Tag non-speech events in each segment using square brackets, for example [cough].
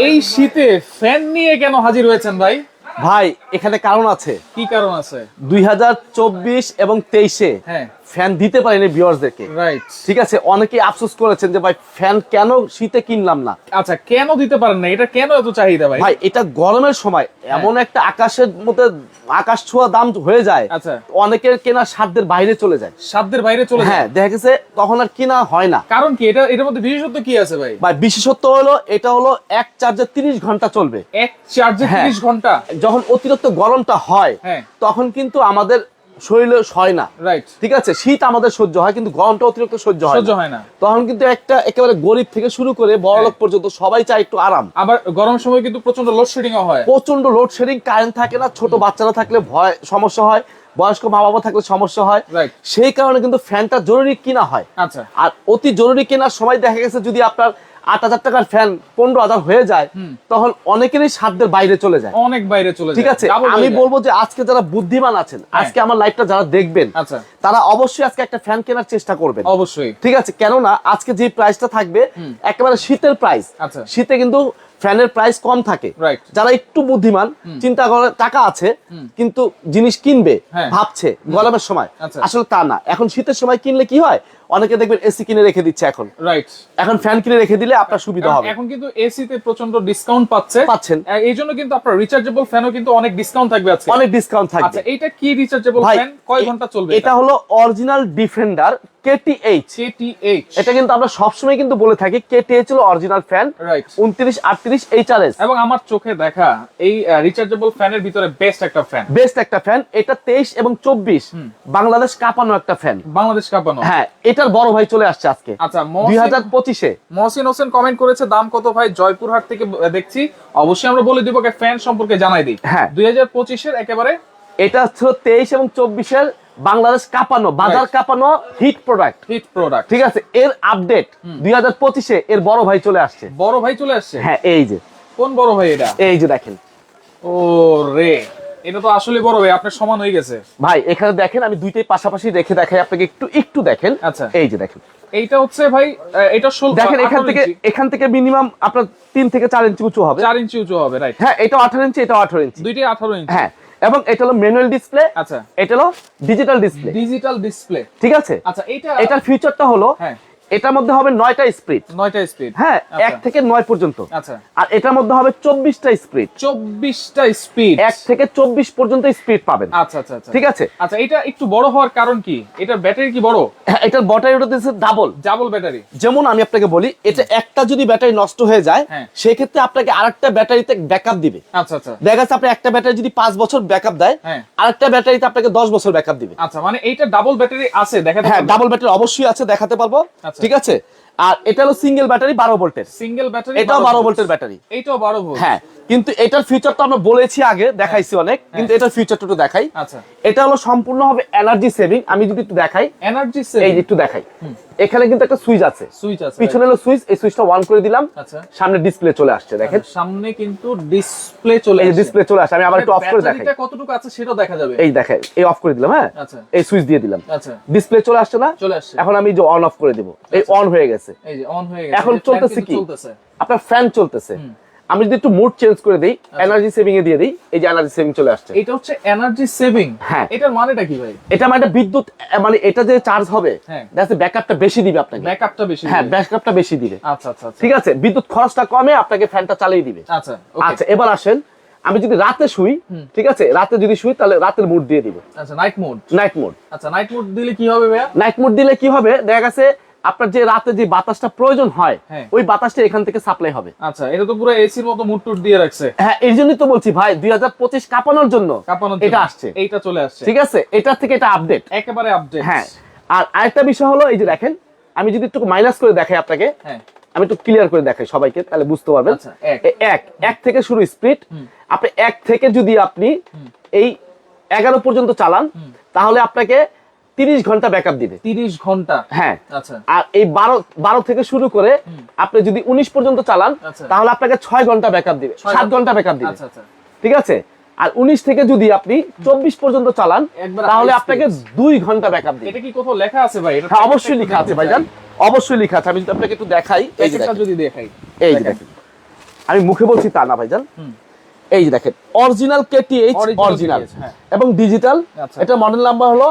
এই শীতে ফ্যান নিয়ে কেন হাজির হয়েছেন ভাই? ভাই এখানে কারণ আছে। কি কারণ আছে? দুই হাজার চব্বিশ এবং তেইশে হ্যাঁ। ফ্যান দিতে পারিনি ভিউয়ার্সদেরকে। রাইট ঠিক আছে? অনেকেই আফসোস করেছেন যে ভাই ফ্যান কেন শীতে কিনলাম না? আচ্ছা কেন দিতে পারেন না? এটা কেন এত চাহিদা ভাই? ভাই এটা গরমের সময় এমন একটা আকাশের মধ্যে আকাশ ছোঁয়া দাম হয়ে যায়। আচ্ছা। অনেকের কেনা সাধ্যের বাইরে চলে যায়। সাধ্যের বাইরে চলে হ্যাঁ দেখা গেছে তখন আর কিনা হয় না। কারণ কি? এটা এটার মধ্যে বিশেষত্ব কি আছে ভাই? ভাই বিশেষত্ব হলো এটা হলো এক চার্জে তিরিশ ঘণ্টা চলবে। এক চার্জে হ্যাঁ। 30 ঘণ্টা? যখন অতিরিক্ত গরমটা হয় হ্যাঁ। তখন কিন্তু আমাদের শরীরে হয় না। রাইট ঠিক আছে? শীত আমাদের সহ্য হয় কিন্তু গরমটা অতিরিক্ত সহ্য হয় সহ্য না। হয় না। তখন কিন্তু একটা একেবারে গরিব থেকে শুরু করে বড় লোক পর্যন্ত সবাই চায় একটু আরাম। আবার গরম সময় কিন্তু প্রচণ্ড লোডশেডিং হয়। প্রচণ্ড লোডশেডিং কারেন্ট থাকে না ছোট বাচ্চারা থাকলে ভয় সমস্যা হয় বয়স্ক মা বাবা থাকলে সমস্যা হয়. সেই কারণে কিন্তু ফ্যানটা জরুরি কিনা হয়। আচ্ছা। আর অতি জরুরি কেনার সময় দেখা গেছে যদি আপনার আট হাজার টাকার ফ্যান পনেরো হাজার হয়ে যায় তখন অনেকেরই সাধ্যের বাইরে চলে যায়। অনেক বাইরে চলে ঠিক আছে? আমি বলব যে আজকে যারা বুদ্ধিমান আছেন আজকে আমার লাইভটা যারা দেখবেন আচ্ছা। তারা অবশ্যই আজকে একটা ফ্যান কেনার চেষ্টা করবেন। অবশ্যই। ঠিক আছে? কেননা আজকে যে প্রাইসটা থাকবে একেবারে শীতের প্রাইস আচ্ছা। শীতে কিন্তু ফ্যানের প্রাইস কম থাকে। যারা একটু বুদ্ধিমান চিন্তা করে টাকা আছে কিন্তু জিনিস কিনবে হ্যাঁ। ভাবছে গরমের সময়। আচ্ছা। আসলে তা না। এখন শীতের সময় কিনলে কি হয়? অনেকে দেখবেন এসি কিনে রেখে দিচ্ছে এখন। রাইট এখন ফ্যান কিনে রেখে দিলে আপনার সুবিধা হবে। এখন কিন্তু এসি তে প্রচণ্ড ডিসকাউন্ট পাচ্ছে। পাচ্ছেন। এই জন্য কিন্তু আপনার রিচার্জেবল ফ্যানও কিন্তু অনেক ডিসকাউন্ট থাকবে আজকে। অনেক ডিসকাউন্ট থাকবে। আচ্ছা এইটা কি রিচার্জেবল ফ্যান কয় ঘণ্টা চলবে এটা হলো অরিজিনাল ডিফেন্ডার কেটিএইচ কেটিএইচ এটা কিন্তু আমরা সবসময় কিন্তু বলে থাকি কেটিএইচ হলো অরিজিনাল ফ্যান উনত্রিশ আটত্রিশ এইচআরএস এবং আমার চোখে দেখা এই রিচার্জেবল ফ্যানের ভিতরে বেস্ট একটা ফ্যান বেস্ট একটা ফ্যান এটা তেইশ এবং চব্বিশ। বাংলাদেশ কাঁপানো একটা ফ্যান বাংলাদেশ কাঁপানো। হ্যাঁ এটার বড় ভাই চলে আসছে আজকে। আচ্ছা দুই হাজার পঁচিশে। মহসিন হোসেন কমেন্ট করেছে দাম কত ভাই? জয়পুরহাট থেকে দেখছি। অবশ্যই আমরা বলে দিব ফ্যান সম্পর্কে জানাই দিই। হ্যাঁ। দুই হাজার পঁচিশের একেবারে এটা ছিল তেইশ এবং চব্বিশের বাংলাদেশ কাঁপানো বাজার. কাঁপানো হিট প্রোডাক্ট হিট প্রোডাক্ট ঠিক আছে এর আপডেট দুই হাজার পঁচিশে এর বড় ভাই চলে আসছে। বড় ভাই চলে আসছে? হ্যাঁ এই যে। কোন বড় ভাই এটা? এই যে দেখেন। ও রে এটা তো আসলে বড় ভাই আপনার সমান হয়ে গেছে। ভাই এখানে দেখেন আমি দুইটাই পাশাপাশি রেখে দেখাই আপনাকে একটু একটু দেখেন। আচ্ছা। এই যে দেখেন। এইটা হচ্ছে ভাই এটা ষোলো দেখেন এখান থেকে এখান থেকে মিনিমাম আপনার তিন থেকে চার ইঞ্চি উঁচু হবে। চার ইঞ্চি উঁচু হবে রাইট হ্যাঁ এটা আঠারো ইঞ্চি এটা আঠারো ইঞ্চি। দুইটাই আঠারো ইঞ্চি। হ্যাঁ এবং এটা হলো ম্যানুয়াল ডিসপ্লে আচ্ছা। এটা হলো ডিজিটাল ডিসপ্লে ডিজিটাল ডিসপ্লে ঠিক আছে? আচ্ছা এইটা এটার ফিচারটা হলো হ্যাঁ। এটার মধ্যে হবে নয়টা স্প্রিট। নয়টা স্পিড হ্যাঁ আচ্ছা। এক থেকে নয় পর্যন্ত। আচ্ছা। আর এটার মধ্যে হবে চব্বিশটা স্প্রিট। চব্বিশটা স্পিড এক থেকে চব্বিশ পর্যন্ত স্পিড পাবেন। আচ্ছা আচ্ছা আচ্ছা। ঠিক আছে? আচ্ছা এটা একটু বড় হওয়ার কারণ কি? এটার ব্যাটারি কি বড়? হ্যাঁ, এটার ব্যাটারি ওটা ডাবল ডাবল ব্যাটারি যেমন আমি আপনাকে বলি এটা একটা যদি ব্যাটারি নষ্ট হয়ে যায় হ্যাঁ। সেক্ষেত্রে আপনাকে আরেকটা ব্যাটারিতে ব্যাকআপ দিবে। আচ্ছা আচ্ছা। দেখা যাচ্ছে আপনি একটা ব্যাটারি যদি পাঁচ বছর ব্যাকআপ দেয় হ্যাঁ। আরেকটা ব্যাটারিতে আপনাকে দশ বছর ব্যাকআপ দিবে। আচ্ছা মানে এইটা ডাবল ব্যাটারি আছে দেখা হ্যাঁ ডাবল ব্যাটারি অবশ্যই আছে দেখাতে পারব। আচ্ছা। ঠিক আছে? আর এটা হলো সিঙ্গেল ব্যাটারি বারো ভোল্টের সিঙ্গেল ব্যাটারি এটাও বারো ভোল্টের ব্যাটারি এইটাও বারো ভোল্ট হ্যাঁ কিন্তু এটার ফিচার তো আমরা বলেছি আগে দেখাইছি অনেক কিন্তু এটার ফিচারটা একটু দেখাই। আচ্ছা। এটা হলো সম্পূর্ণ হবে এনার্জি সেভিং আমি যদি একটু দেখাই। এনার্জি এই একটু দেখাই। এখানে কিন্তু একটা সুইচ আছে। সুইচ আছে পিছনে হলো সুইচ এই সুইচটা অন করে দিলাম। আচ্ছা। সামনে ডিসপ্লে চলে আসছে দেখেন। সামনে কিন্তু ডিসপ্লে চলে এই আসছে। ডিসপ্লে চলে আসছে আমি আবার একটু অফ করে দেখাই। ব্যাটারিটা কতটুকু আছে সেটাও দেখা যাবে। এই দেখেন এই অফ করে দিলাম হ্যাঁ? আচ্ছা। এই সুইচ দিয়ে দিলাম। আচ্ছা। ডিসপ্লে চলে আসছে না? চলে আসছে। এখন আমি যে অন অফ করে দিব। এই অন হয়ে গেছে। এই যে অন হয়ে গেছে। এখন চলতেছে কি? চলতেছে। আপনার ফ্যান চলতেছে। আমি যদি একটু মুড চেঞ্জ করে দিই আচ্ছা। এনার্জি সেভিং এ দিয়ে দিই এই যে এনার্জি সেভিং চলে আসছে। এটা হচ্ছে এনার্জি সেভিং হ্যাঁ। এটার মানেটা কি ভাই? এটা মানে বিদ্যুৎ মানে এটা যে চার্জ হবে। দেখা ব্যাকআপটা বেশি দিবে আপনাকে। ব্যাকআপটা বেশি হ্যাঁ ব্যাকআপটা বেশি দিবে। আচ্ছা আচ্ছা আচ্ছা। ঠিক আছে? বিদ্যুৎ খরচটা কমে আপনাকে ফ্যানটা চালিয়ে দিবে। আচ্ছা আচ্ছা এবার আসেন আমি যদি রাতে শুই ঠিক আছে? রাতে যদি শুই তাহলে রাতের মুড দিয়ে দিব। আচ্ছা নাইট মোড নাইট মোড আচ্ছা নাইট মোড দিলে কি হবে ভাইয়া? নাইট মোড দিলে কি হবে? দেখা গেছে আপনার যে রাতে যে বাতাসটা প্রয়োজন হয় হ্যাঁ। ওই বাতাসটা এখান থেকে সাপ্লাই হবে। আচ্ছা এটা তো পুরো এসির মতো মুড টুট দিয়ে রাখছে। হ্যাঁ এই জন্যই তো বলছি ভাই দুই হাজার পঁচিশ কাঁপানোর জন্য কাঁপানোর এটা আসছে। এইটা চলে আসছে। ঠিক আছে? এটা থেকে এটা আপডেট একেবারে আপডেট হ্যাঁ আর আরেকটা বিষয় হলো এই যে দেখেন আমি যদি একটু মাইনাস করে দেখাই আপনাকে হ্যাঁ। আমি একটু ক্লিয়ার করে দেখাই সবাইকে তাহলে বুঝতে পারবেন। আচ্ছা, এক। এক থেকে শুরু স্পিড আপনি এক থেকে যদি আপনি এই এগারো পর্যন্ত চালান তাহলে আপনাকে তিরিশ ঘণ্টা ব্যাকআপ দিবে। 30 ঘণ্টা? হ্যাঁ। আচ্ছা। আর এই বারো বারো থেকে শুরু করে আপনি যদি উনিশ পর্যন্ত চালান আচ্ছা। তাহলে আপনাকে ছয় ঘণ্টা ব্যাকআপ দিবে। সাত ঘণ্টা। ব্যাকআপ দিবে। আচ্ছা আচ্ছা। ঠিক আছে? আর উনিশ থেকে যদি আপনি চব্বিশ পর্যন্ত চালান তাহলে আপনাকে। দুই ঘণ্টা ব্যাকআপ দিবে। এটা কি কোথাও লেখা আছে ভাই? এটা হ্যাঁ অবশ্যই লেখা আছে ভাইজান। [laughs] অবশ্যই লেখা আছে। আমি যদি আপনাকে একটু দেখাই এই যে। যদি দেখাই। এই যে দেখেন। আমি মুখে বলছি তা না ভাইজান। হুম। এই যে দেখেন অরিজিনাল কেটিএইচ অরিজিনাল হ্যাঁ। এবং ডিজিটাল। এটা মডেল নাম্বার হলো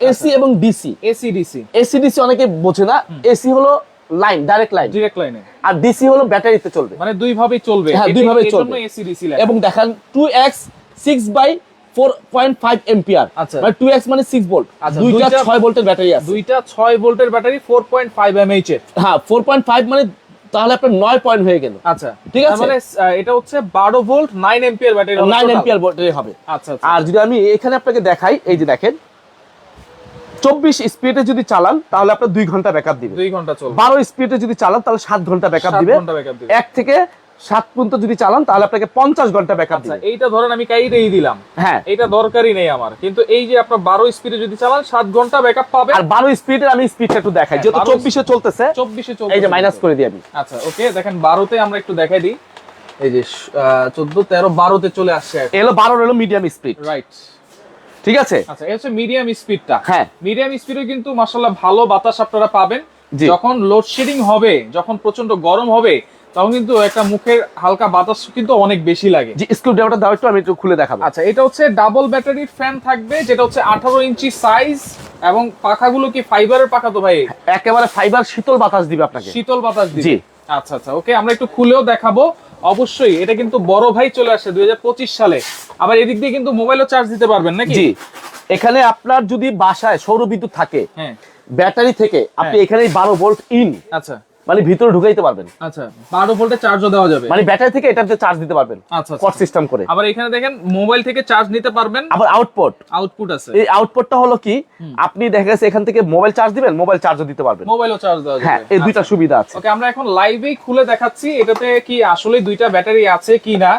এসি এবং DC AC DC AC DC অনেকে বোঝে না। এসি হলো লাইন ডাইরেক্ট লাইন ডিরেক্ট লাইনে আর ডিসি হলো ব্যাটারিতে চলবে। মানে দুই ভাবেই চলবে। হ্যাঁ, দুই ভাবেই চলবে। এসি ডিসি এবং দেখান two X six by four point five ampere আচ্ছা। মানে টু এক্স মানে সিক্স ভোল্ট আচ্ছা, দুইটা দুইটা- ছয় ভোল্টের ব্যাটারি আছে। দুইটা ছয় ভোল্টের battery four point five MH এর। হ্যাঁ ফোর পয়েন্ট ফাইভ মানে তাহলে আপনার নয় পয়েন্ট হয়ে গেল। আচ্ছা ঠিক আছে। মানে এটা হচ্ছে বারো volt nine ampere battery nine ampere battery হবে। আচ্ছা আচ্ছা আর যদি আমি এখানে আপনাকে দেখাই এই যে দেখেন চব্বিশ স্পিডে যদি চালান তাহলে আপনার দুই ঘণ্টা ব্যাকআপ দিবে। দুই ঘণ্টা চলবে। বারো স্পিডে যদি চালান তাহলে সাত ঘণ্টা ব্যাকআপ দিবে। এক থেকে সাত পর্যন্ত যদি চালান তাহলে আপনাকে পঞ্চাশ ঘণ্টা ব্যাকআপ আচ্ছা দিবে। এইটা ধরেন আমি কাইরেই দিলাম। হ্যাঁ। এটা দরকারই নেই আমার। কিন্তু এই যে আপনার বারো স্পিডে যদি চালান সাত ঘণ্টা ব্যাকআপ পাবে আর বারো স্পিডের আমি স্পিডটা একটু দেখাই। হ্যাঁ, যেহেতু চব্বিশে চলতেছে চব্বিশে এই যে মাইনাস করে দিই আমি। আচ্ছা ওকে দেখেন বারোতে আমরা একটু দেখাই দিই। এই যে চোদ্দ তেরো বারোতে চলে আসছে এলো বারো হলো মিডিয়াম স্পিড রাইট ঠিক আছে? আচ্ছা এই হচ্ছে মিডিয়াম স্পিডটা হ্যাঁ। মিডিয়াম স্পিডে কিন্তু মাশাআল্লাহ ভালো বাতাস আপনারা পাবেন। যখন লোডশেডিং হবে যখন প্রচণ্ড গরম হবে তখন কিন্তু একটা মুখের হালকা বাতাস কিন্তু অনেক বেশি লাগে। যে স্ক্রু ড্রাইভারটা দাও একটু আমি একটু খুলে দেখাবো। আচ্ছা এটা হচ্ছে ডাবল ব্যাটারির ফ্যান থাকবে যেটা হচ্ছে আঠারো ইঞ্চি সাইজ এবং পাখাগুলো কি ফাইবারের পাখা তো ভাই? একেবারে ফাইবার শীতল বাতাস দিবে আপনাকে। শীতল বাতাস দিবে। জি। আচ্ছা আচ্ছা ওকে আমরা একটু খুলেও দেখাবো। অবশ্যই এটা কিন্তু বড় ভাই চলে আসছে দুই সালে। আবার এদিক দিয়ে কিন্তু মোবাইলও চার্জ দিতে পারবেন নাকি? জি। এখানে আপনার যদি বাসায় সৌর বিদ্যুৎ থাকে হ্যাঁ। ব্যাটারি থেকে আপনি হ্যাঁ। এখানে বারো ভোল্ট ইন আচ্ছা। মানে ভিতরে ঢুকাইতে পারবেন। আচ্ছা বারো ভোল্টে চার্জও দেওয়া যাবে। মানে ব্যাটারি থেকে এটাতে চার্জ দিতে পারবেন আচ্ছা কট সিস্টেম করে। আবার এখানে দেখেন মোবাইল থেকে চার্জ নিতে পারবেন। আবার আউটপুট আউটপুট আছে। এই আউটপুটটা হলো কি আপনি দেখা গেছে এখান থেকে মোবাইল চার্জ দিবেন মোবাইল চার্জও দিতে পারবেন। মোবাইলও চার্জ দেওয়া যাবে। হ্যাঁ এই দুইটা সুবিধা আছে। ওকে আমরা এখন লাইভেই খুলে দেখাচ্ছি এটাতে কি আসলে দুইটা ব্যাটারি আছে কি না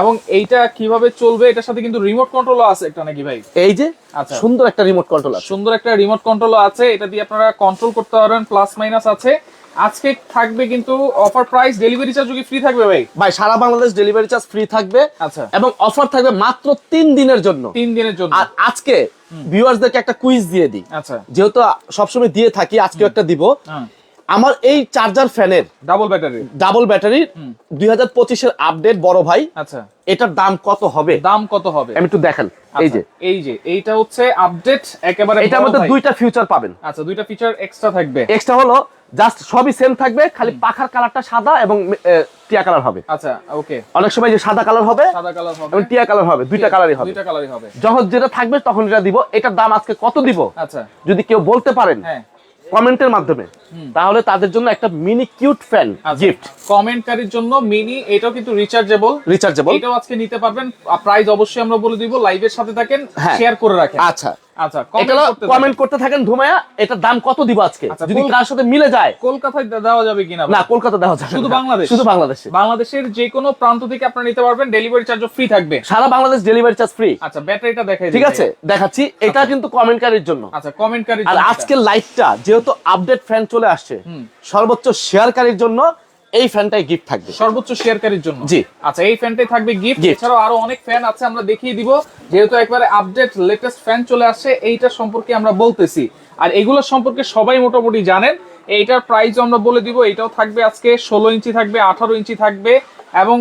এবং এইটা কীভাবে চলবে এটার সাথে কিন্তু রিমোট কন্ট্রোলও আছে একটা নাকি ভাই? এই যে আচ্ছা। সুন্দর একটা রিমোট কন্ট্রোল আছে। সুন্দর একটা রিমোট কন্ট্রোলও আছে এটা দিয়ে আপনারা কন্ট্রোল করতে পারবেন প্লাস মাইনাস আছে। আজকে থাকবে কিন্তু অফার প্রাইস ডেলিভারি চার্জ কি ফ্রি থাকবে ভাই? ভাই সারা বাংলাদেশ ডেলিভারি চার্জ ফ্রি থাকবে আচ্ছা। এবং অফার থাকবে মাত্র তিন দিনের জন্য। তিন দিনের জন্য। আর আজকে ভিউয়ার্সদেরকে একটা কুইজ দিয়ে দিই। আচ্ছা। যেহেতু সবসময় দিয়ে থাকি আজকেও একটা দিব। হ্যাঁ। আমার এই চার্জার ফ্যানের ডাবল ব্যাটারি ডাবল ব্যাটারির দুই হাজার পঁচিশের আপডেট বড় ভাই। আচ্ছা। এটার দাম কত হবে? দাম কত হবে? আমি একটু দেখেন। এই আচ্ছা, যে। এই যে এইটা হচ্ছে আপডেট একেবারে এটার মধ্যে দুইটা ফিউচার পাবেন। আচ্ছা দুইটা ফিচার এক্সট্রা থাকবে। এক্সট্রা হলো জাস্ট সবই সেম থাকবে খালি পাখার কালারটা সাদা এবং টিয়া কালার হবে। আচ্ছা ওকে অনেক সময় যে সাদা কালার হবে সাদা কালার হবে। এবং টিয়া কালার হবে দুইটা কালারই হবে। দুইটা কালারই হবে। যখন যেটা থাকবে তখন এটা দিব এটার দাম আজকে কত দিব? আচ্ছা। যদি কেউ বলতে পারেন হ্যাঁ। কমেন্টের মাধ্যমে। তাহলে তাদের জন্য একটা মিনি কিউট ফ্যান আচ্ছা গিফট। কমেন্টকারীর জন্য মিনি এটাও কিন্তু রিচার্জেবল রিচার্জেবল এটাও আজকে নিতে পারবেন। প্রাইস অবশ্যই আমরা বলে দিব লাইভের সাথে থাকেন হ্যাঁ। শেয়ার করে রাখেন। আচ্ছা। আচ্ছা কমেন্ট করতে থাকেন। ধুমায়া এটার দাম কত দিব আজকে? আচ্ছা, যদি কার সাথে মিলে যায়। কলকাতায় দেওয়া যাবে কিনা না কলকাতা দেওয়া যাবে শুধু বাংলাদেশ? শুধু বাংলাদেশে। বাংলাদেশের যে কোনো প্রান্ত থেকে আপনারা নিতে পারবেন ডেলিভারি চার্জও ফ্রি থাকবে। সারা বাংলাদেশ ডেলিভারি চার্জ ফ্রি আচ্ছা ব্যাটারিটা দেখাই ঠিক আছে দেখাচ্ছি। এটা কিন্তু কমেন্টকারীর জন্য। আচ্ছা কমেন্টকারীর আর আজকের লাইভটা যেহেতু আপডেট ফ্যান চলে আসছে সর্বোচ্চ শেয়ারকারীর জন্য এই ফ্যানটাই গিফট থাকবে। সর্বোচ্চ শেয়ারকারীর জন্য? জি। আচ্ছা এই ফ্যানটাই থাকবে গিফট এছাড়াও আরও অনেক ফ্যান আছে আমরা দেখিয়ে দিব। যেহেতু একবারে আপডেট লেটেস্ট ফ্যান চলে আসছে এইটা সম্পর্কে আমরা বলতেছি। আর এগুলো সম্পর্কে সবাই মোটামুটি জানেন। এইটার প্রাইস আমরা বলে দিব এটাও থাকবে আজকে ষোলো ইঞ্চি থাকবে আঠারো ইঞ্চি থাকবে এবং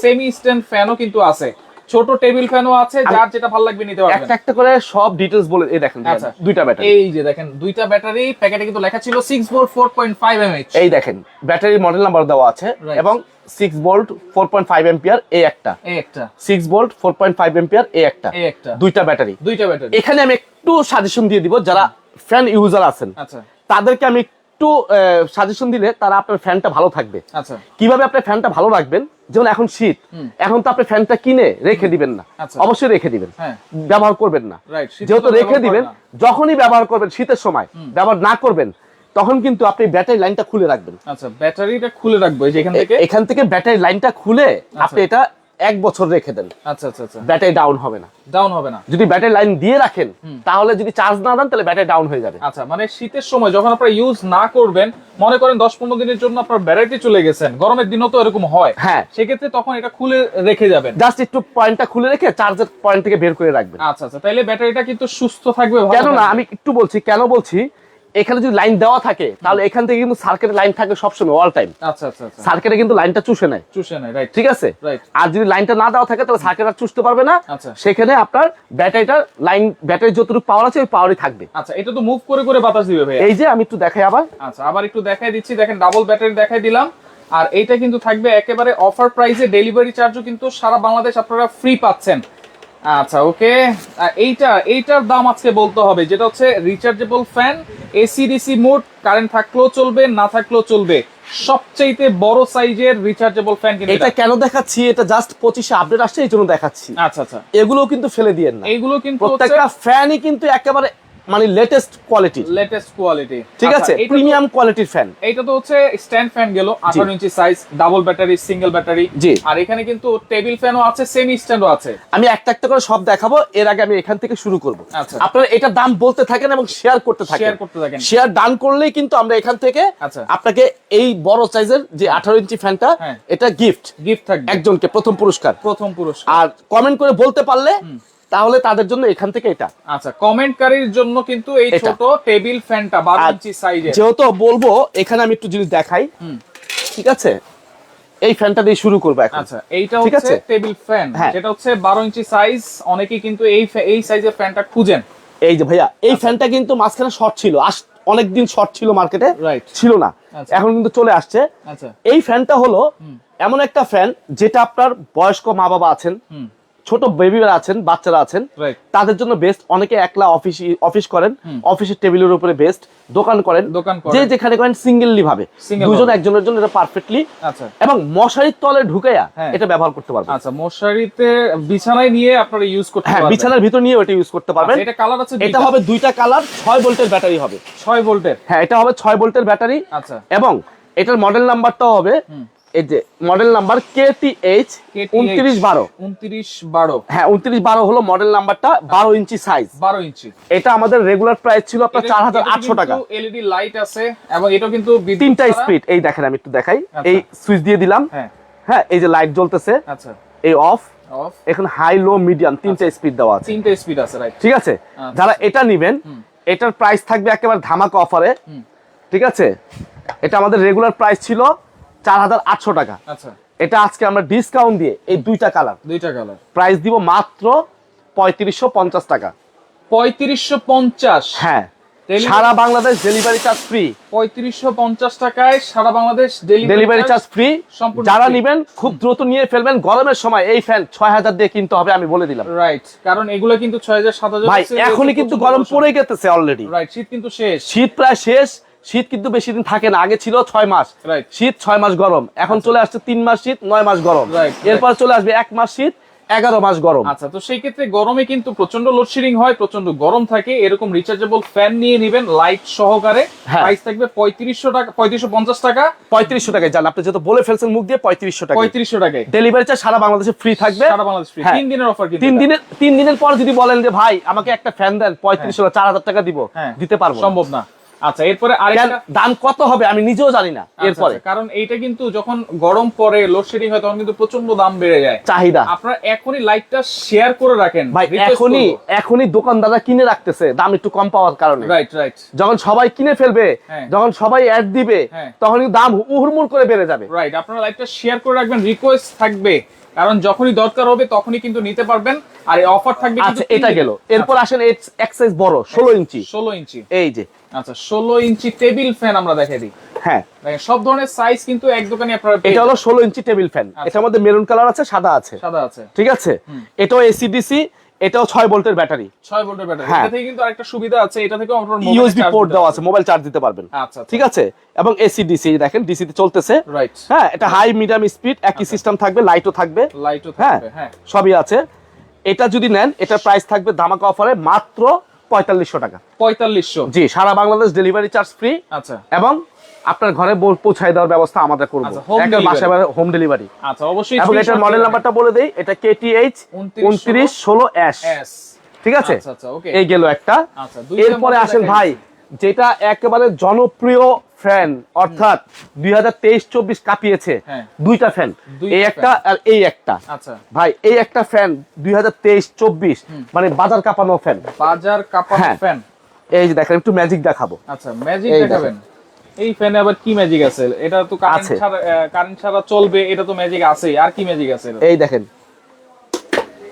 সেমি স্ট্যান্ড ফ্যানও কিন্তু আছে। ছোট টেবিল ফ্যানও আছে যার যেটা ভালো লাগবে নিতে পারবেন। একটা একটা করে সব ডিটেলস বলে এই দেখেন আচ্ছা। দুইটা ব্যাটারি এই যে দেখেন দুইটা ব্যাটারি প্যাকেটে কিন্তু লেখা ছিল six volt four point five MH এই দেখেন ব্যাটারি মডেল নাম্বার দেওয়া আছে এবং six volt four point five ampere এই একটা। এই একটা। Six volt four point five ampere এই একটা। এই একটা। দুইটা ব্যাটারি দুইটা ব্যাটারি এখানে আমি একটু সাজেশন দিয়ে দিব যারা ফ্যান ইউজার আছেন আচ্ছা। তাদেরকে আমি একটু সাজেশন দিলে তারা আপনার ফ্যানটা ভালো থাকবে। আচ্ছা। কীভাবে আপনার ফ্যানটা ভালো রাখবেন? যেমন এখন শীত এখন তো আপনি ফ্যানটা কিনে রেখে দিবেন না। আচ্ছা। অবশ্যই রেখে দিবেন। হ্যাঁ। ব্যবহার করবেন না। যেহেতু রেখে দিবেন যখনই ব্যবহার করবেন শীতের সময় ব্যবহার না করবেন তখন কিন্তু আপনি ব্যাটারি লাইনটা খুলে রাখবেন। আচ্ছা ব্যাটারিটা খুলে রাখব এখান থেকে? এখান থেকে ব্যাটারি লাইনটা খুলে আপনি এটা এক বছর রেখে দেন। আচ্ছা আচ্ছা আচ্ছা। ব্যাটারি ডাউন হবে না। ডাউন হবে না। যদি ব্যাটারি লাইন দিয়ে রাখেন তাহলে যদি চার্জ না দেন তাহলে ব্যাটারি ডাউন হয়ে যাবে। আচ্ছা মানে শীতের সময় যখন আপনারা ইউজ না করবেন মনে করেন দশ পনেরো দিনের জন্য আপনার ব্যাটারি চলে গেছেন গরমের দিনও তো এরকম হয়। হ্যাঁ। সেক্ষেত্রে তখন এটা খুলে রেখে যাবেন। জাস্ট একটু পয়েন্টটা খুলে রেখে চার্জের পয়েন্ট থেকে বের করে রাখবেন। আচ্ছা আচ্ছা তাইলে ব্যাটারিটা কিন্তু সুস্থ থাকবে ভালো কেন না আমি একটু বলছি কেন বলছি? এখানে যদি লাইন দেওয়া থাকে তাহলে এখান থেকে কিন্তু সার্কিট লাইন থাকে সবসময় অল টাইম আচ্ছা আচ্ছা আচ্ছা। সার্কিটে কিন্তু লাইনটা চুষে নেয়। চুষে নাই রাইট ঠিক আছে? আর যদি লাইনটা না দেওয়া থাকে তাহলে সার্কেট আর চুষতে পারবে না। আচ্ছা। সেখানে আপনার ব্যাটারিটার লাইন ব্যাটারি যতটুকু পাওয়ার আছে ওই পাওয়ারই থাকবে। আচ্ছা এটা তো মুভ করে করে বাতাস দিবে ভাই এই যে আমি একটু দেখাই আবার। আচ্ছা আবার একটু দেখাই দিচ্ছি। দেখেন ডাবল ব্যাটারি দেখাই দিলাম। আর এইটা কিন্তু থাকবে একেবারে অফার প্রাইসে ডেলিভারি চার্জও কিন্তু সারা বাংলাদেশ আপনারা ফ্রি পাচ্ছেন। আচ্ছা ওকে। এইটা এইটার দাম আজকে বলতে হবে যেটা হচ্ছে rechargeable fan AC DC mode current থাকলেও চলবে না থাকলেও চলবে। সবচাইতে বড় সাইজের রিচার্জেবল ফ্যান কিন্তু এটা। কেন দেখাচ্ছি? এটা জাস্ট পঁচিশে আপডেট আসছে এই জন্য দেখাচ্ছি। আচ্ছা আচ্ছা। এগুলো কিন্তু ফেলে দিয়েন না। এগুলো কিন্তু প্রত্যেকটা ফ্যানই কিন্তু একেবারে মানে লেটেস্ট কোয়ালিটি লেটেস্ট কোয়ালিটি ঠিক আছে? প্রিমিয়াম কোয়ালিটির ফ্যান এটা তো হচ্ছে স্ট্যান্ড ফ্যান গেল আঠারো inch size double battery single battery জি। আর এখানে কিন্তু টেবিল ফ্যানও আছে সেমি স্ট্যান্ডও আছে। আমি একটা একটা করে সব দেখাবো এর আগে আমি এখান থেকে শুরু করব। আচ্ছা। আপনারা এটা দাম বলতে থাকেন এবং শেয়ার করতে থাকেন। শেয়ার করতে থাকেন। শেয়ার ডান করলেই কিন্তু আমরা এখান থেকে আচ্ছা। আপনাকে এই বড় সাইজের যে আঠারো ইঞ্চি ফ্যানটা। এটা গিফট গিফট থাকবে। একজনকে প্রথম পুরস্কার। প্রথম পুরস্কার। আর কমেন্ট করে বলতে পারলে তাহলে তাদের জন্য এখান থেকে এটা। আচ্ছা কমেন্টকারীর জন্য কিন্তু এই ছোট টেবিল ফ্যানটা বারো আর ইঞ্চি সাইজের। যেহেতু বলব এখানে আমি একটু জিনিস দেখাই। ঠিক আছে? এই ফ্যানটা দিয়ে শুরু করব এখন। আচ্ছা এইটা হচ্ছে টেবিল ফ্যান। হ্যাঁ। যেটা হচ্ছে বারো ইঞ্চি সাইজ অনেকেই কিন্তু এই এই সাইজের ফ্যানটা খুঁজেন। এই যে ভাইয়া এই ফ্যানটা কিন্তু মাঝখানে শর্ট ছিল। অনেকদিন শর্ট ছিল মার্কেটে. ছিল না। আচ্ছা। এখন কিন্তু চলে আসছে। আচ্ছা। এই ফ্যানটা হলো এমন একটা ফ্যান যেটা আপনার বয়স্ক মা বাবা আছেন ছোট বেবিরা আছেন বাচ্চারা আছেন তাদের জন্য বেস্ট অনেকে একলা অফিস অফিস করেন অফিসের টেবিলের উপরে বেস্ট দোকান করেন। দোকান যে যেখানে করেন সিঙ্গেললি ভাবে। দুজন একজনের জন্য এটা পারফেক্টলি আচ্ছা। এবং মশারির তলে ঢুকাইয়া হ্যাঁ। এটা ব্যবহার করতে পারবেন। আচ্ছা মশারিতে বিছানায় নিয়ে আপনারা ইউজ করতে হ্যাঁ পারবেন। বিছানার ভিতর নিয়ে ওটা ইউজ করতে পারবেন। আচ্ছা, এটা কালার আছে এটা হবে দুইটা কালার ছয় ভোল্টের ব্যাটারি হবে। ছয় ভোল্টের হ্যাঁ এটা হবে ছয় ভোল্টের ব্যাটারি আচ্ছা। এবং এটার মডেল নাম্বারটাও হবে এই যে model number K T H উনত্রিশ বারো। উনত্রিশ বারো। হ্যাঁ উনত্রিশ বারো হলো মডেল নাম্বারটা বারো ইঞ্চি সাইজ বারো ইঞ্চি। এটা আমাদের রেগুলার প্রাইস ছিল আপনার চার হাজার আটশো টাকা। এলইডি লাইট আছে এবং এটা কিন্তু তিনটা স্পিড এই দেখেন আমি একটু দেখাই। আচ্ছা। এই সুইচ দিয়ে দিলাম। হ্যাঁ। হ্যাঁ এই যে লাইট জ্বলতেছে। আচ্ছা। এই অফ এখন হাই লো মিডিয়াম তিনটা স্পিড দেওয়া আছে। তিনটে স্পিড আছে রাইট ঠিক আছে? আচ্ছা। যারা এটা নিবেন এটার প্রাইস থাকবে একেবারে ধামাকা অফারে ঠিক আছে? এটা আমাদের রেগুলার প্রাইস ছিল চার হাজার আটশো টাকা। আচ্ছা। এটা আজকে আমরা ডিসকাউন্ট দিয়ে এই দুইটা কালার দুইটা কালার প্রাইস দিব মাত্র পঁয়ত্রিশশো পঞ্চাশ টাকা। পঁয়ত্রিশশো পঞ্চাশ? হ্যাঁ। সারা বাংলাদেশ ডেলিভারি চার্জ ফ্রি পঁয়ত্রিশশো পঞ্চাশ টাকায় সারা বাংলাদেশ ডেলিভারি চার্জ ফ্রি যারা নিবেন খুব দ্রুত নিয়ে ফেলবেন। গরমের সময় এই ফ্যান ছয় হাজার দিয়ে কিনতে হবে আমি বলে দিলাম। রাইট কারণ এগুলো কিন্তু ছয় হাজার সাত হাজার এখনই কিন্তু গরম পড়ে গেতেছে অলরেডি রাইট শীত কিন্তু শেষ। শীত প্রায় শেষ। শীত কিন্তু বেশি দিন থাকে না আগে ছিল ছয় মাস। শীত ছয় মাস গরম এখন চলে আসছে তিন মাস শীত নয় মাস গরম. এরপর চলে আসবে এক মাস শীত এগারো মাস গরম। আচ্ছা তো সেই ক্ষেত্রে গরমে কিন্তু প্রচণ্ড লোডশেডিং হয় প্রচণ্ড গরম থাকে এরকম রিচার্জেবল ফ্যান নিয়ে নেবেন লাইট সহকারে। হ্যাঁ। প্রাইস থাকবে পঁয়ত্রিশশো টাকা পঁয়ত্রিশশো পঞ্চাশ টাকা। পঁয়ত্রিশশো টাকায় যান আপনি যেহেতু বলে ফেলছেন মুখ দিয়ে পঁয়ত্রিশশো টাকা পঁয়ত্রিশশো টাকায়। ডেলিভারি চার্জ সারা বাংলাদেশে ফ্রি থাকবে। সারা বাংলাদেশ free। হ্যাঁ। তিন দিনের অফার তিন। দিনের তিন দিনের পর যদি বলেন যে ভাই আমাকে একটা ফ্যান দেন পঁয়ত্রিশশো চার হাজার টাকা দিব হ্যাঁ। দিতে পারব সম্ভব না। আচ্ছা এরপরে? আরেকটা দাম কত হবে আমি নিজেও জানি না আচ্ছা, এরপরে। আচ্ছা, কারণ এইটা কিন্তু যখন গরম পড়ে লোডশেডিং হয় তখন কিন্তু প্রচণ্ড দাম বেড়ে যায়। চাহিদা। আপনারা এখনই লাইটটা শেয়ার করে রাখেন ভাই এখনই এখনই দোকানদাররা কিনে রাখতেছে দাম একটু কম পাওয়ার কারণে। রাইট রাইট যখন সবাই কিনে ফেলবে হ্যাঁ। যখন সবাই অ্যাড দিবে হ্যাঁ। তখন দাম উহুরমুর করে বেড়ে যাবে। রাইট আপনারা লাইভটা শেয়ার করে রাখবেন রিকোয়েস্ট থাকবে। কারণ যখনই দরকার হবে তখনই কিন্তু নিতে পারবেন আর এই অফার থাকবে আচ্ছা এটা গেল। এরপর আসেন এক সাইজ বড় ষোলো ইঞ্চি। ষোলো ইঞ্চি। এই যে আচ্ছা ষোলো ইঞ্চি টেবিল ফ্যান আমরা দেখাই দিই। হ্যাঁ। সব ধরনের সাইজ কিন্তু এক দোকানে আপনারা এটা হলো ষোলো ইঞ্চি টেবিল ফ্যান। আচ্ছা। এটার মধ্যে মেরুন কালার আছে সাদা আছে। সাদা আছে। ঠিক আছে? এটাও এসিডিসি এটাও ছয় ভোল্টের ব্যাটারি। ছয় ভোল্টের ব্যাটারি। হ্যাঁ। এটা থেকে কিন্তু আরেকটা সুবিধা আছে এটা আপনার ইউএসবি পোর্ট দেওয়া আছে মোবাইল চার্জ দিতে পারবেন। আচ্ছা ঠিক আছে? এবং এসিডিসি দেখেন ডিসি তে চলতেছে। রাইট হ্যাঁ এটা হাই মিডিয়াম স্পিড একই সিস্টেম থাকবে লাইটও থাকবে। লাইটও হ্যাঁ থাকবে হ্যাঁ। সবই আছে। এটা যদি নেন এটার প্রাইস থাকবে ধামাকা অফারে মাত্র পঁয়তাল্লিশশো টাকা। পঁয়তাল্লিশশো। জি সারা বাংলাদেশ ডেলিভারি চার্জ ফ্রি আচ্ছা। এবং আপনার ঘরে পৌঁছায় দেওয়ার ব্যবস্থা আমাদের করব। একটা। হোম ডেলিভারি আচ্ছা অবশ্যই এবং এটার মডেল নাম্বারটা বলে দেই এটা কেটিএইচ 29 উনত্রিশ ষোলো অ্যাশ এস ঠিক আছে? আচ্ছা আচ্ছা এই গেল একটা। আচ্ছা, এরপরে আসেন ভাই যেটা একেবারে জনপ্রিয় ফ্যান অর্থাৎ দুই হাজার তেইশ চব্বিশ কাঁপিয়েছে হ্যাঁ। দুইটা ফ্যান এই একটা আর এই একটা। আচ্ছা। ভাই এই একটা ফ্যান দুই হাজার তেইশ চব্বিশ মানে বাজার কাঁপানো ফ্যান বাজার কাপানো। ফ্যান এই যে দেখেন একটু ম্যাজিক দেখাবো। আচ্ছা ম্যাজিক দেখাবেন। এই ফ্যানে আবার কি ম্যাজিক আছে? এটা তো কারেন্ট। ছাড়া কারেন্ট ছাড়া চলবে এটা তো ম্যাজিক আছে আর কি ম্যাজিক আছে এই দেখেন।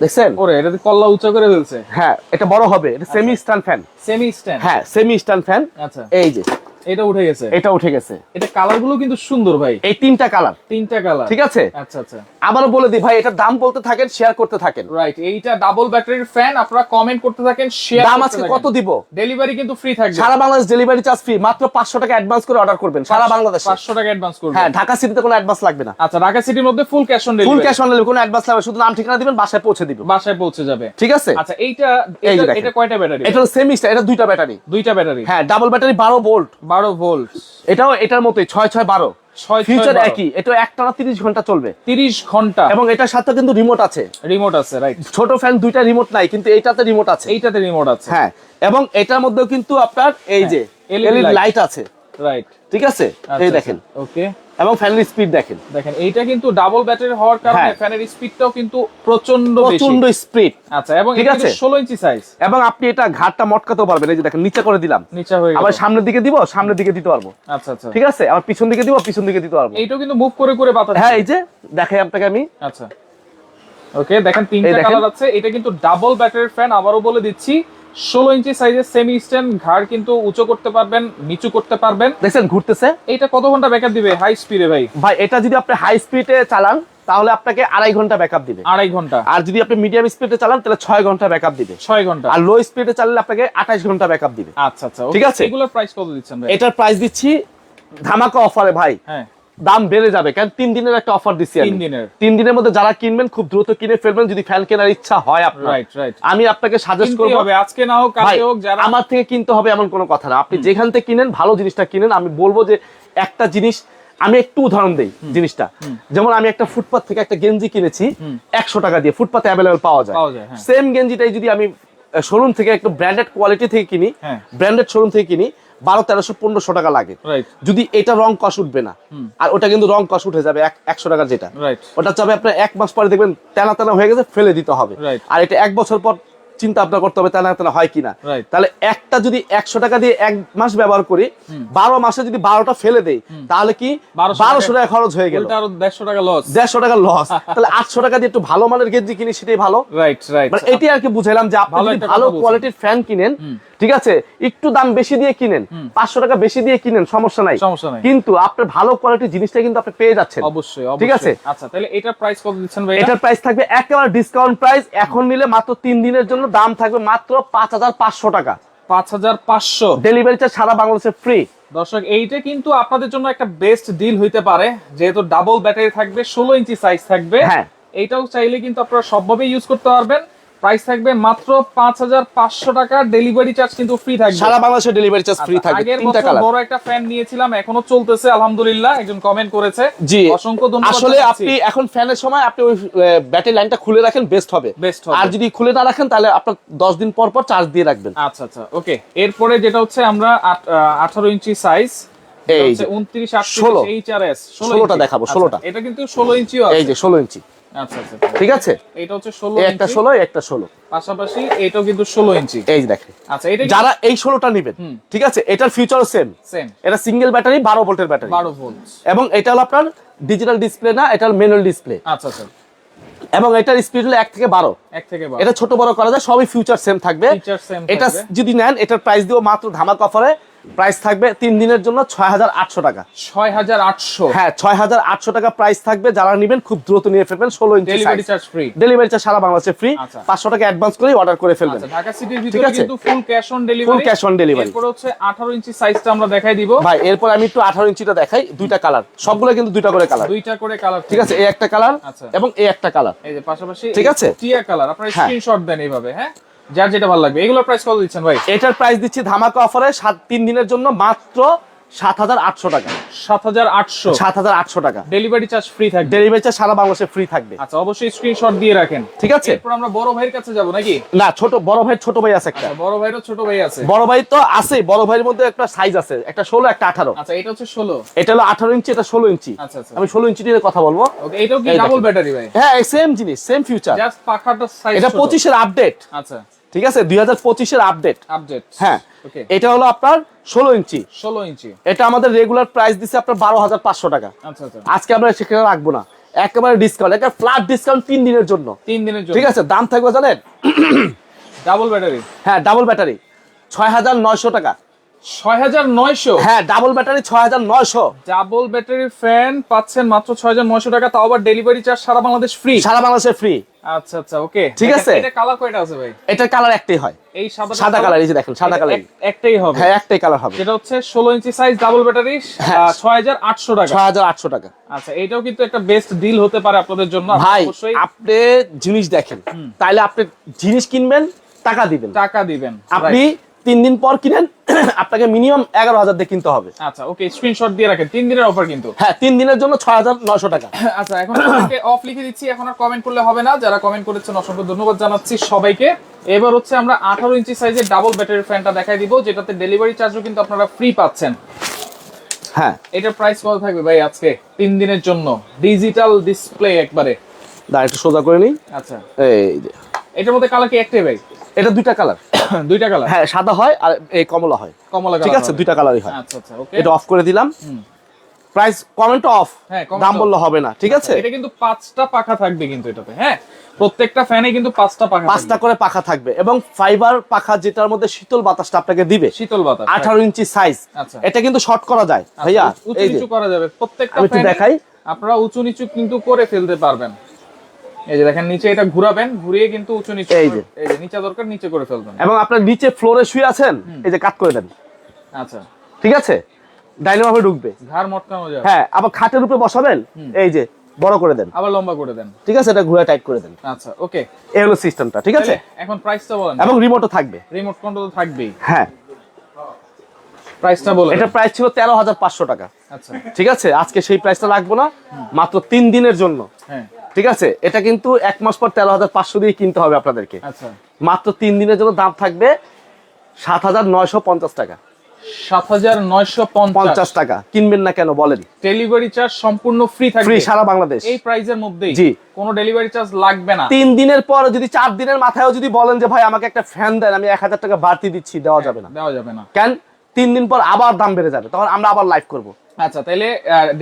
দেখছেন? ওরে এটা তো কল্লা উঁচা করে ফেলছে। হ্যাঁ এটা বড় হবে। এটা semi stand fan semi stand হ্যাঁ সেমি স্ট্যান্ড ফ্যান আচ্ছা। এই যে। এটা উঠে গেছে। এটা উঠে গেছে। এটা কালারগুলো কিন্তু সুন্দর ভাই। এই তিনটা কালার তিনটা কালার ঠিক আছে? আচ্ছা আচ্ছা। আবারও বলে দিই ভাই এটার দাম বলতে থাকেন শেয়ার করতে থাকেন। রাইট এইটা ডাবল ব্যাটারির ফ্যান আপনারা কমেন্ট করতে থাকেন শেয়ার দাম আজকে কত দিব? ডেলিভারি কিন্তু ফ্রি থাকবে। সারা বাংলাদেশ ডেলিভারি চার্জ ফ্রি মাত্র পাঁচশো টাকা অ্যাডভান্স করে অর্ডার করবেন সারা বাংলাদেশে। 500 টাকা অ্যাডভান্স করবেন। হ্যাঁ ঢাকা সিটিতে কোনো অ্যাডভান্স লাগবে না। আচ্ছা ঢাকা সিটির মধ্যে full cash on full cash on delivery কোনো অ্যাডভান্স লাগবে শুধু নাম ঠিকানা দিবেন বাসায় পৌঁছে দিবেন। বাসায় পৌঁছে যাবে। ঠিক আছে? আচ্ছা এইটা এটা- কয়টা ব্যাটারি এটা হলো সেমি এটা দুইটা ব্যাটারি দুইটা ব্যাটারি হ্যাঁ ডাবল ব্যাটারি বারো ভোল্ট 12 ভোল্ট এটাও এটার মতোই ছয় ছয় বারো। ফিউচার একই এটা একটানা তিরিশ ঘণ্টা চলবে। 30 ঘণ্টা। এবং এটার সাথে কিন্তু রিমোট আছে। রিমোট আছে রাইট ছোট ফ্যান দুইটা রিমোট নাই কিন্তু এইটাতে রিমোট আছে। এইটাতে রিমোট আছে। হ্যাঁ এবং এটার মধ্যেও কিন্তু আপনার এই যে এলইডি লাইট আছে। রাইট ঠিক আছে? এই দেখেন। ওকে এবং ফ্যানের স্পিড দেখেন। দেখেন এইটা কিন্তু ডাবল ব্যাটারি হওয়ার কারণে। ফ্যানের স্পিডটাও কিন্তু প্রচণ্ড বেশি। প্রচণ্ড স্পিড আচ্ছা এবং ঠিক এটা আছে। কিন্তু 16 ইঞ্চি সাইজ এবং আপনি এটা ঘাটটা মটকাতেও পারবেন। এই যে দেখেন নিচে করে দিলাম। নিচে হয়ে আবার সামনের দিকে দিব সামনের দিকে দিতে পারব। আচ্ছা আচ্ছা। ঠিক আছে? আবার পিছন দিকে দিব পিছন দিকে দিতে পারব। এইটাও কিন্তু মুভ করে করে বাতাস। হ্যাঁ এই যে দেখাই আপনাকে আমি। আচ্ছা। ওকে দেখেন তিনটা। কালার আছে। এটা কিন্তু ডাবল ব্যাটারির ফ্যান আবারও বলে দিচ্ছি। ষোলো ইঞ্চি সাইজের সেমি স্ট্যান্ড ঘাড় কিন্তু উঁচু করতে পারবেন নিচু করতে পারবেন। দেখছেন ঘুরতেছে। এটা কত ঘণ্টা ব্যাকআপ দিবে? হাই স্পিডে ভাই। ভাই এটা যদি আপনি হাই স্পিডে চালান তাহলে আপনাকে আড়াই ঘণ্টা ব্যাকআপ দিবে। আড়াই ঘণ্টা। আর যদি আপনি মিডিয়াম স্পিডে চালান তাহলে ছয় ঘণ্টা ব্যাকআপ দিবে। ছয় ঘণ্টা। আর লো স্পিডে চালালে আপনাকে আঠাশ ঘণ্টা ব্যাকআপ দিবে। আচ্ছা আচ্ছা ঠিক আছে। এগুলোর প্রাইস কত দিচ্ছেন এটার প্রাইস দিচ্ছি ধামাকা অফারে ভাই। হ্যাঁ। দাম বেড়ে যাবে। কারণ তিন দিনের একটা অফার দিচ্ছি তিন দিনের। তিন দিনের মধ্যে যারা কিনবেন খুব দ্রুত কিনে ফেলবেন যদি ফ্যান কেনার ইচ্ছা হয় আপনার। রাইট রাইট আমি আপনাকে সাজেস্ট করব আজকে না হোক কালকে হোক যারা আমার থেকে কিনতে হবে এমন কোনো কথা না। আপনি যেখান থেকে কিনেন ভালো জিনিসটা কিনেন। আমি বলব যে একটা জিনিস আমি একটু উদাহরণ দেই জিনিসটা। যেমন আমি একটা ফুটপাথ থেকে একটা গেঞ্জি কিনেছি একশো টাকা দিয়ে। ফুটপাথে অ্যাভেলেবল পাওয়া যায়। যায়, হ্যাঁ। সেম গেঞ্জিটাই যদি আমি শোরুম থেকে একটু ব্র্যান্ডেড কোয়ালিটি থেকে কিনি। ব্র্যান্ডেড শোরুম থেকে কিনি বারো তেরোশো পনেরোশো টাকা লাগে। যদি এটা রং কষ উঠবে না আর ওটা কিন্তু রং কষ উঠে যাবে একশো টাকা যেটা। ওটা যাবে আপনার এক মাস পরে দেখবেন তেনা তেনা হয়ে গেছে ফেলে দিতে হবে। আর এটা এক বছর পর চিন্তা ভাবনা করতে হবে তেনা তেনা হয় কিনা। তাহলে একটা যদি একশো টাকা দিয়ে এক মাস ব্যবহার করি বারো মাসে যদি বারোটা ফেলে দেই তাহলে কি বারোশো টাকা খরচ হয়ে গেল। আরও দেড়শো টাকা লস দেড়শো টাকা লস [laughs] তাহলে আটশো টাকা দিয়ে একটু ভালো মানের গেঞ্জি কিনি সেটাই ভালো। রাইট রাইট মানে এটি আর কি বুঝাইলাম যে আপনি ভালো। কোয়ালিটির ফ্যান কিনেন ঠিক আছে? একটু দাম বেশি দিয়ে কিনেন পাঁচশো টাকা বেশি দিয়ে কিনেন সমস্যা নাই। সমস্যা নাই। কিন্তু আপনার ভালো কোয়ালিটির জিনিসটা কিন্তু আপনি পেয়ে যাচ্ছেন। অবশ্যই ঠিক আছে? আচ্ছা তাহলে এটার প্রাইস কত দিচ্ছেন ভাই এটার প্রাইস থাকবে একেবারে ডিসকাউন্ট প্রাইস এখন নিলে মাত্র তিন দিনের জন্য দাম থাকবে মাত্র পাঁচ হাজার পাঁচশো টাকা। পাঁচ হাজার পাঁচশো। ডেলিভারি চার্জ সারা বাংলাদেশে ফ্রি দর্শক এইটা কিন্তু আপনাদের জন্য একটা বেস্ট ডিল হইতে পারে। যেহেতু ডাবল ব্যাটারি থাকবে ষোলো ইঞ্চি সাইজ থাকবে। হ্যাঁ। এইটাও চাইলে কিন্তু আপনারা সবভাবে ইউজ করতে পারবেন। প্রাইস থাকবে মাত্র পাঁচ হাজার পাঁচশো টাকা। ডেলিভারি চার্জ কিন্তু ফ্রি থাকবে। সারা বাংলাদেশে ডেলিভারি চার্জ ফ্রি আচ্ছা, থাকবে। আগের বছর বড় একটা ফ্যান নিয়েছিলাম এখনও চলতেছে আলহামদুলিল্লাহ একজন কমেন্ট করেছে। জি। অসংখ্য ধন্যবাদ আসলে আপনি এখন ফ্যানের সময় আপনি ওই ব্যাটারি লাইনটা খুলে রাখেন বেস্ট হবে। বেস্ট হবে। আর যদি খুলে না রাখেন তাহলে আপনার দশ দিন পর পর চার্জ দিয়ে রাখবেন। আচ্ছা আচ্ছা ওকে এরপরে যেটা হচ্ছে আমরা আঠারো ইঞ্চি সাইজ এই যে। উনত্রিশ ষোলো। আটত্রিশ এইচআরএস ষোলোটা দেখাবো, ষোলোটা। এটা কিন্তু ষোলো ইঞ্চিও এই যে ষোলো ইঞ্চি। আচ্ছা আচ্ছা ঠিক আছে? এটা হচ্ছে ষোলো এই একটা ইঞ্চি। ষোলো এই একটা ষোলো। পাশাপাশি এটাও কিন্তু ষোলো ইঞ্চি। এই দেখেন। আচ্ছা এটা যারা এই নেবেন ঠিক আছে? এটার ফিউচারও সেম সেম এটা সিঙ্গেল ব্যাটারি বারো ভোল্টের ব্যাটারি বারো ভোল্ট এবং এটা হলো আপনার ডিজিটাল ডিসপ্লে না এটা ম্যানুয়াল ডিসপ্লে আচ্ছা আচ্ছা। এবং এটার স্পিড হলো এক থেকে বারো। এক থেকে এটা ছোট বড় করা যায় সবই ফিউচার সেম থাকবে। এটা যদি নেন এটার প্রাইস দিব মাত্র ধামাক অফারে প্রাইস থাকবে তিন দিনের জন্য ছয় হাজার আটশো টাকা। ছয় হাজার আটশো? হ্যাঁ ছয় হাজার আটশো টাকা প্রাইস থাকবে। যারা নেবেন খুব দ্রুত নিয়ে ফেলবেন ষোলো inch delivery charge free delivery charge সারা বাংলাদেশে ফ্রি আচ্ছা। পাঁচশো টাকা অ্যাডভান্স করে অর্ডার করে ফেলবেন। আচ্ছা ঢাকা সিটির ভিতরে? কিন্তু full cash on delivery on delivery। এরপর হচ্ছে আঠারো ইঞ্চি সাইজটা আমরা দেখাই দিব। ভাই এরপর আমি একটু আঠারো ইঞ্চিটা দেখাই। দুইটা কালার সবগুলো কিন্তু দুইটা করে কালার দুইটা করে কালার ঠিক আছে? এই একটা কালার আচ্ছা। এবং এই একটা কালার এই যে পাশাপাশি ঠিক আছে? টিয়া কালার আপনারা হ্যাঁ। স্ক্রিনশট দেন এইভাবে হ্যাঁ? যার যেটা ভালো লাগবে। এগুলোর প্রাইস কত দিচ্ছেন ভাই? এটার প্রাইস দিচ্ছি ধামাকা অফারে সাত তিন দিনের জন্য মাত্র সাত হাজার আটশো টাকা। সাত হাজার আটশো? সাত হাজার আটশো টাকা। ডেলিভারি চার্জ ফ্রি থাকবে? ডেলিভারি চার্জ সারা বাংলাদেশে ফ্রি থাকবে। আচ্ছা অবশ্যই স্ক্রিনশট দিয়ে রাখেন। ঠিক আছে? এরপর আমরা বড় ভাইয়ের কাছে যাব নাকি? না ছোট বড় ভাই ছোট ভাই আছে একটা। আচ্ছা, বড় ভাইয়েরও ছোট ভাই আছে। বড় ভাই তো আছে বড় ভাইয়ের মধ্যে একটা সাইজ আছে একটা ষোলো একটা আঠারো। আচ্ছা এটা হচ্ছে ষোলো। এটা হলো আঠারো ইঞ্চি এটা ষোলো ইঞ্চি। আচ্ছা আচ্ছা। আমি ষোলো ইঞ্চি নিয়ে কথা বলব। ওকে এটাও কি ডাবল ব্যাটারি ভাই? হ্যাঁ সেম জিনিস সেম ফিউচার জাস্ট পাখাটা সাইজ এটা পঁচিশের আপডেট আচ্ছা। ঠিক আছে? দুই হাজার পঁচিশের আপডেট আপডেট হ্যাঁ। এটা হলো আপনার ষোলো ইঞ্চি। ষোলো ইঞ্চি। এটা আমাদের রেগুলার প্রাইস দিচ্ছে আপনার বারো হাজার পাঁচশো টাকা। আচ্ছা আচ্ছা। আজকে আমরা সেখানে রাখব না। একেবারে ডিসকাউন্ট একটা ফ্ল্যাট ডিসকাউন্ট তিন দিনের জন্য। তিন দিনের জন্য। ঠিক আছে? দাম থাকবে জানেন? ডাবল ব্যাটারি হ্যাঁ ডাবল ব্যাটারি ছয় হাজার নয়শো টাকা। ছয় হাজার নয়শো? হ্যাঁ ডাবল ব্যাটারি ছয় হাজার নয়শো। ডাবল ব্যাটারি ফ্যান পাচ্ছেন মাত্র ছয় হাজার নয়শো টাকা। তাও আবার ডেলিভারি চার্জ সারা বাংলাদেশ ফ্রি সারা বাংলাদেশে ফ্রি আচ্ছা আচ্ছা ওকে ঠিক আছে। এটা কালার কয়টা আছে ভাই? এটা কালার একটাই হয়। এই সাদা সাদা কালার এই যে দেখেন সাদা কালার একটাই হবে। হ্যাঁ একটাই কালার হবে। হচ্ছে ষোলো ইঞ্চি সাইজ ডাবল ব্যাটারি হ্যাঁ। ছয় হাজার আটশো টাকা। ছয় হাজার আটশো টাকা। আচ্ছা এটাও কিন্তু একটা বেস্ট ডিল হতে পারে আপনাদের জন্য। ভাই আপনি জিনিস দেখেন তাইলে আপনি জিনিস কিনবেন টাকা দিবেন। টাকা দিবেন। আপনি তিন দিন পর কিনেন [clears throat] আপনাকে মিনিমাম এগারো হাজার দিয়ে কিনতে হবে। আচ্ছা ওকে স্ক্রিনশট দিয়ে রাখেন। তিন দিনের অফার কিন্তু। হ্যাঁ তিন দিনের জন্য ছয় হাজার নয়শো টাকা। [clears throat] আচ্ছা এখন অফ লিখে দিচ্ছি এখন আর কমেন্ট করলে হবে না। যারা কমেন্ট করেছেন অসংখ্য ধন্যবাদ জানাচ্ছি সবাইকে। এবার হচ্ছে আমরা আঠারো ইঞ্চি সাইজের ডাবল ব্যাটারি ফ্যানটা দেখাই দিব যেটাতে ডেলিভারি চার্জও কিন্তু আপনারা ফ্রি পাচ্ছেন। হ্যাঁ। এটার প্রাইস কত থাকবে ভাই আজকে? তিন দিনের জন্য। ডিজিটাল ডিসপ্লে একবারে। দাঁড়া একটু সোজা করে নিই। আচ্ছা। এই এটার মধ্যে কালার কি একটাই ভাই? এটা দুইটা কালার [coughs] দুইটা কালার হ্যাঁ সাদা হয় আর এই কমলা হয়। কমলা ঠিক আছে? দুইটা কালারই হয়। আচ্ছা আচ্ছা ওকে এটা অফ করে দিলাম। প্রাইস কমেন্ট অফ হ্যাঁ, দাম বললে হবে না ঠিক আছে? এটা কিন্তু পাঁচটা পাখা থাকবে কিন্তু এটাতে হ্যাঁ? প্রত্যেকটা ফ্যানে কিন্তু পাঁচটা পাখা পাঁচটা করে পাখা থাকবে এবং ফাইবার পাখা যেটার মধ্যে শীতল বাতাসটা আপনাকে দিবে শীতল বাতাস আঠারো ইঞ্চি সাইজ আচ্ছা। এটা কিন্তু শর্ট করা যায় আচ্ছা, ভাইয়া। উঁচু নিচু করা যাবে। প্রত্যেকটা আমি ফ্যানে দেখাই। আপনারা উঁচু নিচু কিন্তু করে ফেলতে পারবেন। এই যে দেখেন নিচে এটা ঘুরাবেন ঘুরিয়ে কিন্তু উঁচু নিচু এই যে। এই যে নিচে দরকার নিচে করে ফেলবেন। এবং আপনার নিচে ফ্লোরে শুয়ে আছেন এই যে কাট করে দেন। আচ্ছা। ঠিক আছে? ঢুকবে। ঘাড় মটকানো যাবে। হ্যাঁ আবার খাটের উপরে বসাবেন এই যে বড় করে দেন। আবার লম্বা করে দেন। ঠিক আছে? এটা ঘুরে টাইট করে দেন। আচ্ছা ওকে। এই হলো সিস্টেমটা ঠিক আছে? এখন প্রাইসটা বলেন। এবং রিমোটও থাকবে। রিমোট কন্ট্রোল থাকবেই। হ্যাঁ। প্রাইসটা বলেন। এটা প্রাইস ছিল তেরো হাজার পাঁচশো টাকা। আচ্ছা। ঠিক আছে? আজকে সেই প্রাইসটা রাখব না মাত্র তিন দিনের জন্য। হ্যাঁ। ঠিক আছে? এটা কিন্তু এক মাস পর তেরো হাজার পাঁচশো দিয়ে কিনতে হবে আপনাদেরকে। আচ্ছা। মাত্র তিন দিনের জন্য দাম থাকবে সাত হাজার নয়শো পঞ্চাশ টাকা। সাত হাজার নয়শো পঞ্চাশ। পঞ্চাশ টাকা। কিনবেন না কেন? বলেন। ডেলিভারি চার্জ সম্পূর্ণ ফ্রি থাকবে। ফ্রি সারা বাংলাদেশ। এই প্রাইজের মধ্যেই। জি। কোনো ডেলিভারি চার্জ লাগবে না। তিন দিনের পর যদি চার দিনের মাথায়ও যদি বলেন যে ভাই আমাকে একটা ফ্যান দেন আমি এক হাজার টাকা বাড়তি দিচ্ছি দেওয়া যাবে না। দেওয়া যাবে না। কেন? তিন দিন পর আবার দাম বেড়ে যাবে। তখন আমরা আবার লাইভ করব। আচ্ছা তাহলে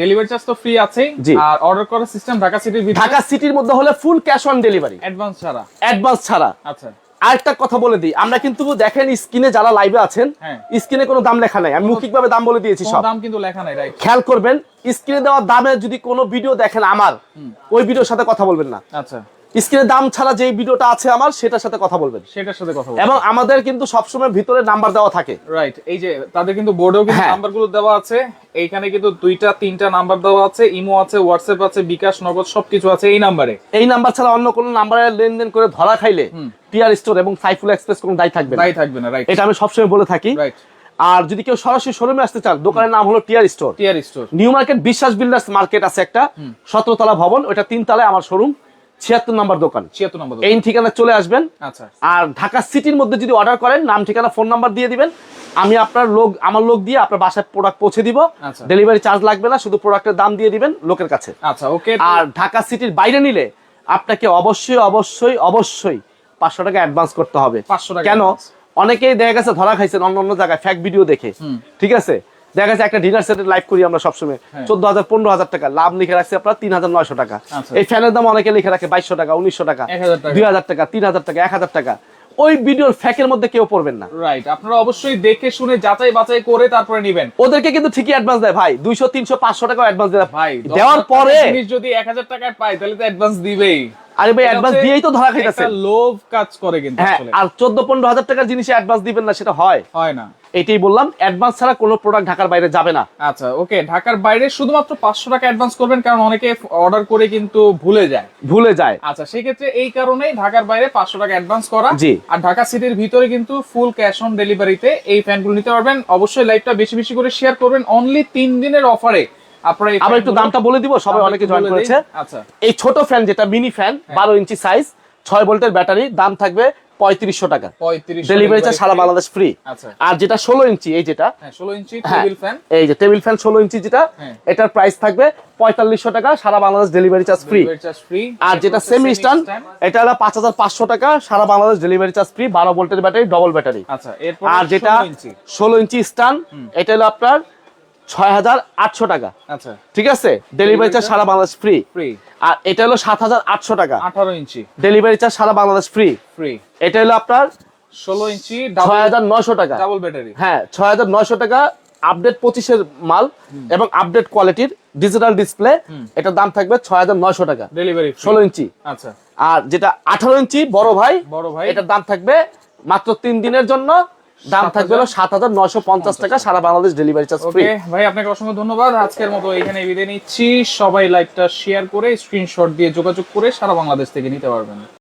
ডেলিভারি চার্জ তো ফ্রি আছেই। জি। আর অর্ডার করার সিস্টেম ঢাকা সিটির ভিতরে? ঢাকা সিটির মধ্যে হলে full cash on delivery advance ছাড়া। অ্যাডভান্স ছাড়া। আচ্ছা। আরেকটা কথা বলে দিই আমরা কিন্তু দেখেন স্ক্রিনে যারা লাইভে আছেন হ্যাঁ। স্ক্রিনে কোনো দাম লেখা নাই আমি মৌখিকভাবে দাম বলে দিয়েছি সব। দাম কিন্তু লেখা নাই রাইট খেয়াল করবেন স্ক্রিনে দেওয়া দামে যদি কোনো ভিডিও দেখেন আমার ওই ভিডিওর সাথে কথা বলবেন না। আচ্ছা। স্ক্রিনে দাম ছাড়া যে ভিডিওটা আছে আমার সেটার সাথে কথা বলবেন। সেটার সাথে কথা এবং আমাদের কিন্তু সবসময় ভিতরে নাম্বার দেওয়া থাকে। রাইট এই যে তাদের কিন্তু বোর্ডেও কিন্তু হ্যাঁ। নাম্বারগুলো দেওয়া আছে। এইখানে কিন্তু দুইটা তিনটা নাম্বার দেওয়া আছে। ইমো আছে হোয়াটসঅ্যাপ আছে বিকাশ নগদ সবকিছু আছে এই নাম্বারে এই নাম্বার ছাড়া অন্য কোনো নাম্বারে লেনদেন করে ধরা খাইলে টিআর স্টোর এবং সাইফুল এক্সপ্রেস কোনো দায় থাকবে না। দায়ী থাকবে না রাইট এটা আমি সবসময় বলে থাকি। রাইট আর যদি কেউ সরাসরি শোরুমে আসতে চান দোকানের নাম হলো TR store TR store new market Biswas builders market আছে একটা সতেরো তলা ভবন ওটা তিন তলায় আমার শোরুম ছিয়াত্তর নম্বর দোকান। ছিয়াত্তর নম্বর এই ঠিকানা চলে আসবেন। আচ্ছা। আর ঢাকা সিটির মধ্যে যদি অর্ডার করেন নাম ঠিকানা ফোন নাম্বার দিয়ে দিবেন। আমি আপনার লোক আমার লোক দিয়ে আপনার বাসায় প্রোডাক্ট পৌঁছে দিব। আচ্ছা। ডেলিভারি চার্জ লাগবে না শুধু প্রোডাক্টের দাম দিয়ে দিবেন লোকের কাছে। আচ্ছা ওকে আর ঢাকা সিটির বাইরে নিলে আপনাকে অবশ্যই অবশ্যই অবশ্যই পাঁচশো টাকা অ্যাডভান্স করতে হবে। 500 টাকা কেন? অনেকেই দেখা গেছে ধরা খাইছেন অন্য অন্য জায়গায় ফ্যাক ভিডিও দেখে। ঠিক আছে? দেখা গেছে একটা ডিনার সেটের লাইভ করি আমরা সবসময়। হ্যাঁ। চোদ্দ হাজার পনেরো হাজার টাকা। লাভ লিখে রাখছে আপনার তিন হাজার নয়শো টাকা। আচ্ছা। এই ফ্যানের দাম অনেকে লিখে রাখে বাইশশো টাকা উনিশশো টাকা দুই হাজার টাকা তিন হাজার টাকা এক হাজার টাকা। ওই ভিডিওর ফ্যাকের মধ্যে কেউ পড়বেন না। রাইট আপনারা অবশ্যই দেখে শুনে যাচাই বাছাই করে তারপরে নেবেন। ওদেরকে কিন্তু ঠিকই অ্যাডভান্স দেয়। ভাই দুইশো তিনশো পাঁচশো টাকা অ্যাডভান্স দেয়। ভাই দেওয়ার পরে যদি এক হাজার টাকায় পাই তাহলে তো অ্যাডভান্স দিবেই। আরে ভাই অ্যাডভান্স দিয়েই তো ধরা খাইতেছে লোভ কাজ করে কিন্তু হ্যাঁ আর চোদ্দ পনেরো হাজার টাকার জিনিসে অ্যাডভান্স দিবেন না সেটা হয়। হয় না। এটাই বললাম অ্যাডভান্স ছাড়া কোনো প্রোডাক্ট ঢাকার বাইরে যাবে না। আচ্ছা ওকে ঢাকার বাইরে শুধুমাত্র পাঁচশো টাকা অ্যাডভান্স করবেন কারণ অনেকে অর্ডার করে কিন্তু ভুলে যায়। ভুলে যায়। আচ্ছা সেক্ষেত্রে এই কারণেই ঢাকার বাইরে পাঁচশো টাকা অ্যাডভান্স করা। আর ঢাকা সিটির ভিতরে কিন্তু ফুল ক্যাশ অন ডেলিভারিতে এই ফ্যানগুলো নিতে পারবেন। অবশ্যই লাইভটা বেশি বেশি করে শেয়ার করবেন। অনলি তিন দিনের অফারে আবার একটু দামটা বলে দিব সবাই অনেকে জয়েন করেছে। আচ্ছা। এই ছোট ফ্যান যেটা মিনি ফ্যান বারো ইঞ্চি সাইজ ছয় ভোল্টের ব্যাটারি দাম থাকবে পঁয়ত্রিশশো টাকা। ডেলিভারি চার্জ সারা বাংলাদেশ ফ্রি আচ্ছা। আর যেটা ষোলো ইঞ্চি এই যেটা। হ্যাঁ ইঞ্চি হ্যাঁ, টেবিল ফ্যান এই যে টেবিল ফ্যান ষোলো ইঞ্চি যেটা হ্যাঁ। এটার প্রাইস থাকবে পঁয়তাল্লিশশো টাকা সারা Bangladesh delivery charge free delivery charge free আর যেটা সেমি স্টান এটা হলো পাঁচ হাজার পাঁচশো টাকা সারা বাংলাদেশ ডেলিভারি চার্জ ফ্রি বারো ভোল্টের ব্যাটারি ডবল ব্যাটারি। আচ্ছা আর যেটা ষোলো ইঞ্চি। স্টান এটা হলো আপনার ছয় হাজার আটশো টাকা। আচ্ছা। ঠিক আছে? ডেলিভারি চার্জ সারা বাংলাদেশ ফ্রি ফ্রি আর এটা হলো সাত হাজার আটশো টাকা। আঠারো ইঞ্চি। ডেলিভারি চার্জ সারা বাংলাদেশ ফ্রি ফ্রি এটা হলো আপনার ষোলো ইঞ্চি ছয় হাজার নয়শো টাকা। ডাবল ব্যাটারি হ্যাঁ ছয় হাজার নয়শো টাকা আপডেট পঁচিশের মাল এবং আপডেট কোয়ালিটির ডিজিটাল ডিসপ্লে এটার দাম থাকবে ছয় হাজার নয়শো টাকা। ডেলিভারি ষোলো ইঞ্চি। আচ্ছা। আর যেটা আঠারো ইঞ্চি বড় ভাই বড় ভাই। এটার দাম থাকবে মাত্র তিন দিনের জন্য দাম থাকবে হলো সাত হাজার নয়শো পঞ্চাশ টাকা সারা Bangladesh delivery charge free okay ভাই আপনাকে অসংখ্য ধন্যবাদ। আজকের মতো এখানে বিদায় নিচ্ছি। সবাই লাইভটা শেয়ার করে স্ক্রিনশট দিয়ে যোগাযোগ করে সারা বাংলাদেশ থেকে নিতে পারবেন।